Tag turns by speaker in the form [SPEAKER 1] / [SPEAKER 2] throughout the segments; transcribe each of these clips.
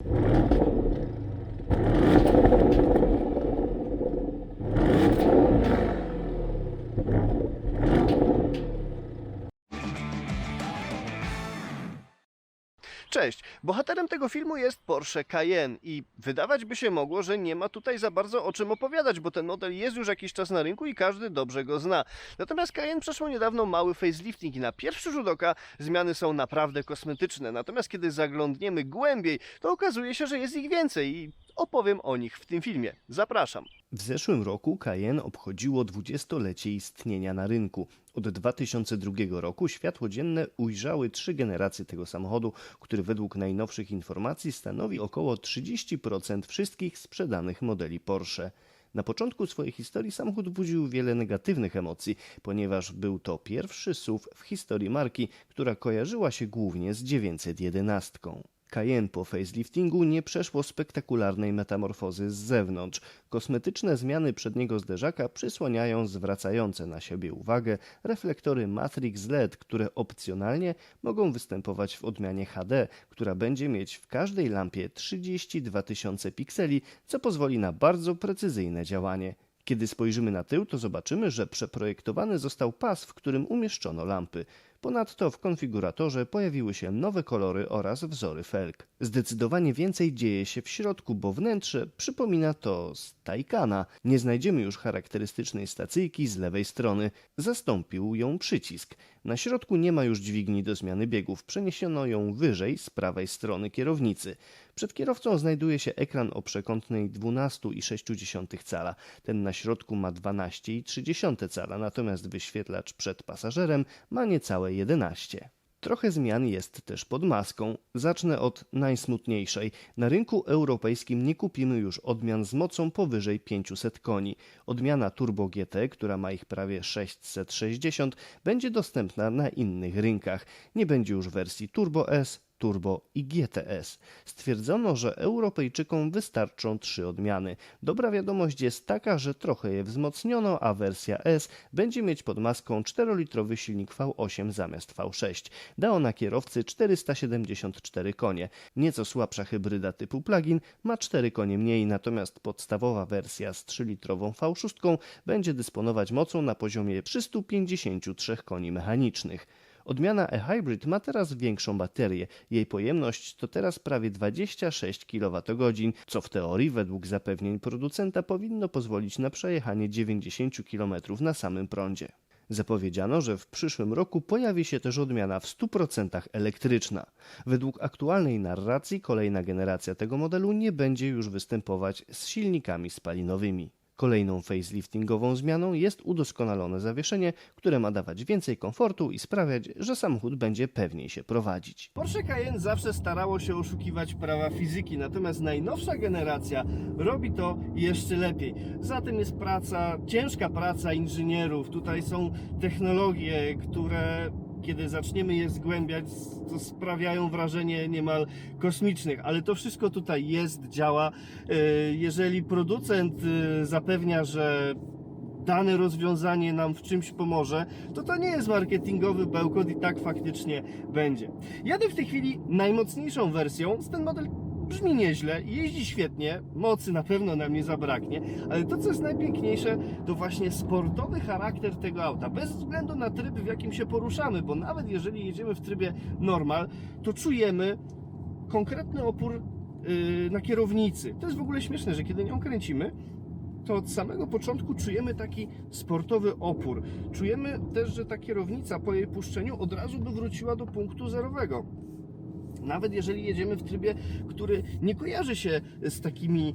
[SPEAKER 1] Thank you Cześć! Bohaterem tego filmu jest Porsche Cayenne i wydawać by się mogło, że nie ma tutaj za bardzo o czym opowiadać, bo ten model jest już jakiś czas na rynku i każdy dobrze go zna. Natomiast Cayenne przeszło niedawno mały facelifting i na pierwszy rzut oka zmiany są naprawdę kosmetyczne. Natomiast kiedy zaglądniemy głębiej, to okazuje się, że jest ich więcej i opowiem o nich w tym filmie. Zapraszam. W zeszłym roku Cayenne obchodziło 20-lecie istnienia na rynku. Od 2002 roku światło dzienne ujrzały trzy generacje tego samochodu, który według najnowszych informacji stanowi około 30% wszystkich sprzedanych modeli Porsche. Na początku swojej historii samochód budził wiele negatywnych emocji, ponieważ był to pierwszy SUV w historii marki, która kojarzyła się głównie z 911. Cayenne po faceliftingu nie przeszło spektakularnej metamorfozy z zewnątrz. Kosmetyczne zmiany przedniego zderzaka przysłaniają zwracające na siebie uwagę reflektory Matrix LED, które opcjonalnie mogą występować w odmianie HD, która będzie mieć w każdej lampie 32 tysiące pikseli, co pozwoli na bardzo precyzyjne działanie. Kiedy spojrzymy na tył, to zobaczymy, że przeprojektowany został pas, w którym umieszczono lampy. Ponadto w konfiguratorze pojawiły się nowe kolory oraz wzory felg. Zdecydowanie więcej dzieje się w środku, bo wnętrze przypomina to z Taycana. Nie znajdziemy już charakterystycznej stacyjki z lewej strony. Zastąpił ją przycisk. Na środku nie ma już dźwigni do zmiany biegów. Przeniesiono ją wyżej z prawej strony kierownicy. Przed kierowcą znajduje się ekran o przekątnej 12,6 cala. Ten na środku ma 12,3 cala, natomiast wyświetlacz przed pasażerem ma niecałe 11. Trochę zmian jest też pod maską. Zacznę od najsmutniejszej. Na rynku europejskim nie kupimy już odmian z mocą powyżej 500 koni. Odmiana Turbo GT, która ma ich prawie 660, będzie dostępna na innych rynkach. Nie będzie już wersji Turbo S, Turbo i GTS. Stwierdzono, że Europejczykom wystarczą trzy odmiany. Dobra wiadomość jest taka, że trochę je wzmocniono, a wersja S będzie mieć pod maską 4-litrowy silnik V8 zamiast V6. Da ona kierowcy 474 konie. Nieco słabsza hybryda typu plug-in ma 4 konie mniej, natomiast podstawowa wersja z 3-litrową V6 będzie dysponować mocą na poziomie 353 koni mechanicznych. Odmiana e-hybrid ma teraz większą baterię. Jej pojemność to teraz prawie 26 kWh, co w teorii według zapewnień producenta powinno pozwolić na przejechanie 90 km na samym prądzie. Zapowiedziano, że w przyszłym roku pojawi się też odmiana w 100% elektryczna. Według aktualnej narracji kolejna generacja tego modelu nie będzie już występować z silnikami spalinowymi. Kolejną faceliftingową zmianą jest udoskonalone zawieszenie, które ma dawać więcej komfortu i sprawiać, że samochód będzie pewniej się prowadzić. Porsche Cayenne zawsze starało się oszukiwać prawa fizyki, natomiast najnowsza generacja robi to jeszcze lepiej. Za tym jest praca, ciężka praca inżynierów. Tutaj są technologie, które kiedy zaczniemy je zgłębiać, to sprawiają wrażenie niemal kosmicznych, ale to wszystko tutaj jest, działa. E, Jeżeli producent e, zapewnia, że dane rozwiązanie nam w czymś pomoże, to to nie jest marketingowy bełkot i tak faktycznie będzie. Jadę w tej chwili najmocniejszą wersją, z ten model brzmi nieźle, jeździ świetnie, mocy na pewno nam nie zabraknie, ale to co jest najpiękniejsze, to właśnie sportowy charakter tego auta, bez względu na tryb w jakim się poruszamy, bo nawet jeżeli jedziemy w trybie normal, to czujemy konkretny opór yy, na kierownicy. To jest w ogóle śmieszne, że kiedy nią kręcimy, to od samego początku czujemy taki sportowy opór. Czujemy też, że ta kierownica po jej puszczeniu od razu by wróciła do punktu zerowego. Nawet jeżeli jedziemy w trybie, który nie kojarzy się z takimi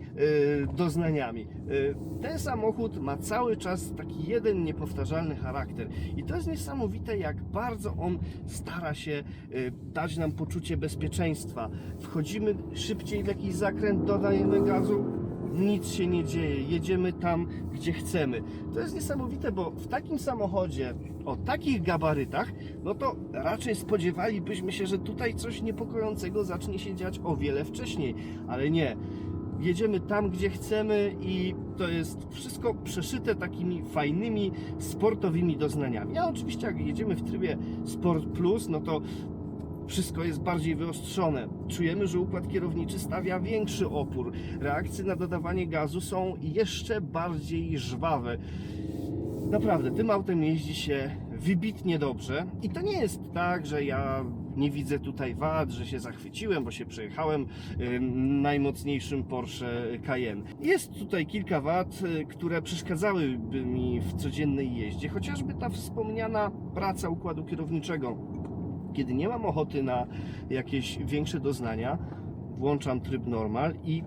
[SPEAKER 1] e, doznaniami. E, ten samochód ma cały czas taki jeden niepowtarzalny charakter. I to jest niesamowite, jak bardzo on stara się e, dać nam poczucie bezpieczeństwa. Wchodzimy szybciej w jakiś zakręt, dodajemy gazu, nic się nie dzieje, jedziemy tam, gdzie chcemy. To jest niesamowite, bo w takim samochodzie o takich gabarytach, no to raczej spodziewalibyśmy się, że tutaj coś niepokojącego zacznie się dziać o wiele wcześniej, ale nie. Jedziemy tam, gdzie chcemy i to jest wszystko przeszyte takimi fajnymi, sportowymi doznaniami. A oczywiście jak jedziemy w trybie Sport Plus, no to
[SPEAKER 2] wszystko jest bardziej wyostrzone. Czujemy, że układ kierowniczy stawia większy opór. Reakcje na dodawanie gazu są jeszcze bardziej żwawe. Naprawdę, tym autem jeździ się wybitnie dobrze. I to nie jest tak, że ja nie widzę tutaj wad, że się zachwyciłem, bo się przejechałem ym, najmocniejszym Porsche Cayenne. Jest tutaj kilka wad, y, które przeszkadzałyby mi w codziennej jeździe, chociażby ta wspomniana praca układu kierowniczego. Kiedy nie mam ochoty na jakieś większe doznania, włączam tryb normal i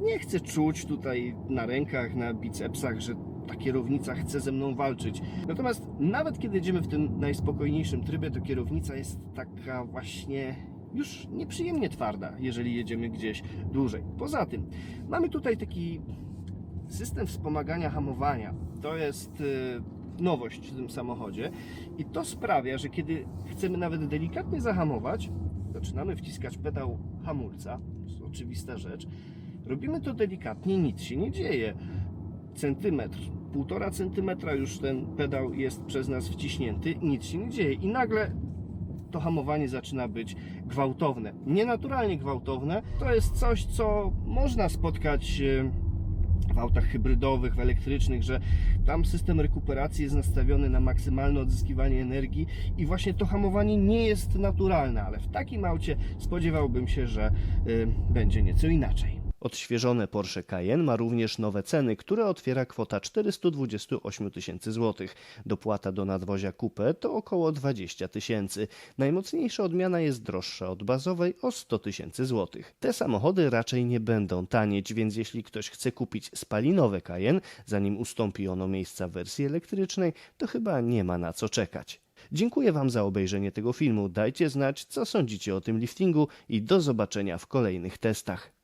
[SPEAKER 2] nie chcę czuć tutaj na rękach, na bicepsach, że ta kierownica chce ze mną walczyć. Natomiast nawet kiedy jedziemy w tym najspokojniejszym trybie, to kierownica jest taka właśnie już nieprzyjemnie twarda, jeżeli jedziemy gdzieś dłużej. Poza tym, mamy tutaj taki system wspomagania hamowania. To jest y, nowość w tym samochodzie. I to sprawia, że kiedy chcemy nawet delikatnie zahamować, zaczynamy wciskać pedał hamulca, to jest oczywista rzecz, robimy to delikatnie, nic się nie dzieje. Centymetr, półtora centymetra już ten pedał jest przez nas wciśnięty, nic się nie dzieje. I nagle to hamowanie zaczyna być gwałtowne. Nienaturalnie gwałtowne. To jest coś, co można spotkać w autach hybrydowych, w elektrycznych, że tam system rekuperacji jest nastawiony na maksymalne odzyskiwanie energii i właśnie to hamowanie nie jest naturalne, ale w takim aucie spodziewałbym się, że y, będzie nieco inaczej. Odświeżone Porsche Cayenne ma również nowe ceny, które otwiera kwota 428 tysięcy złotych. Dopłata do nadwozia Coupe to około 20 tysięcy. Najmocniejsza odmiana jest droższa od bazowej o 100 tysięcy złotych. Te samochody raczej nie będą tanieć, więc jeśli ktoś chce kupić spalinowe Cayenne, zanim ustąpi ono miejsca w wersji elektrycznej, to chyba nie ma na co czekać. Dziękuję Wam za obejrzenie tego filmu. Dajcie znać, co sądzicie o tym liftingu i do zobaczenia w kolejnych testach.